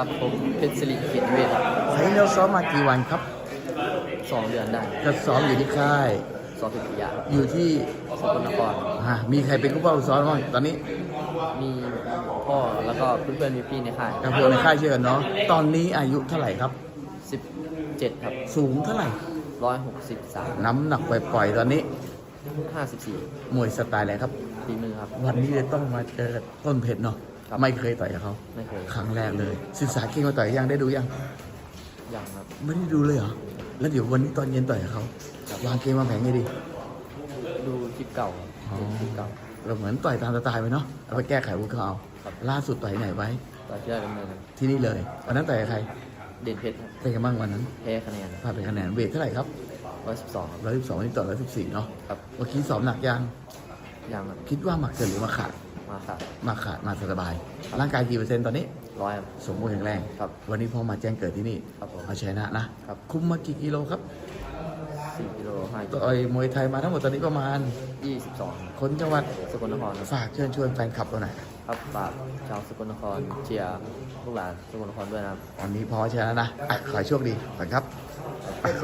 ครับผมเพชรสิริเกียรติเวทครับไฟล์เราซ้อมมากี่วันครับสองเดือนได้ก็ซ้อมอยู่ที่ค่าย สองสิบปีครับอยู่ที่สกลนครอ่ามีใครเป็นผู้เฝ้าซ้อมบ้างตอนนี้มีพ่อแล้วก็เพื่อนๆมีพี่ในค่ายกับเพื่อนในค่ายเชื่อกันเนาะตอนนี้อายุเท่าไหร่ครับสิบเจ็ดครับ สูงเท่าไหร่ร้อยหกสิบสามน้ำหนักปล่อยๆตอนนี้ห้าสิบสี่มวยสไตล์อะไรครับตีมือครับ วันนี้เลยต้องมาเจอต้นเพชรเนาะ ครับไม่เคยต่อยกับเขาไม่เคยครั้งแรกเลย ศึกษาเก่งมาต่อยยังได้ดูยังยังครับไม่ได้ดูเลยเหรอแล้วเดี๋ยววันนี้ตอนเย็นต่อยกับเขาวางเกมวางแผนไงดี ดูคลิปเก่าดูคลิปเก่าเราเหมือนต่อยตามสไตล์ไปเนาะเอาไปแก้ไขพวกเขาเอาครับล่าสุดต่อยไหนไว้ต่อเชื่อดำเนินที่นี่เลยวันนั้นต่อยกับใคร เด่นเพชรครับเป็นกันบ้างวันนั้นแพ้คะแนนพลาดไปคะแนนเวทเท่าไหร่ครับร้อยสิบสองครับร้อยสิบสองวันนี้ต่อร้อยสิบสี่เนาะครับเมื่อกี้สอบหนักยังยังครับคิดว่าหมักเกินหรือมาขาด มาค่ะมาขาดมาสบายร่างกายกี่เปอร์เซ็นต์ตอนนี้ ร้อยครับ สมบูรณ์แข็งแรง ครับวันนี้พอมาแจ้งเกิดที่นี่ครับผมเอาชนะนะ ครับ คุมมากี่กิโลครับสี่กิโลห้ากิโลต่อยมวยไทยมาทั้งหมดตอนนี้ประมาณ ยี่สิบสองคนจังหวัด สกลนครครับฝากเชิญชวนแฟนคลับเราหน่อยครับฝากชาวสกลนครเชียร์ลูกหลานสกลนครด้วยนะครับ วันนี้พอชนะนะอะขอให้โชคดีขอบคุณครับ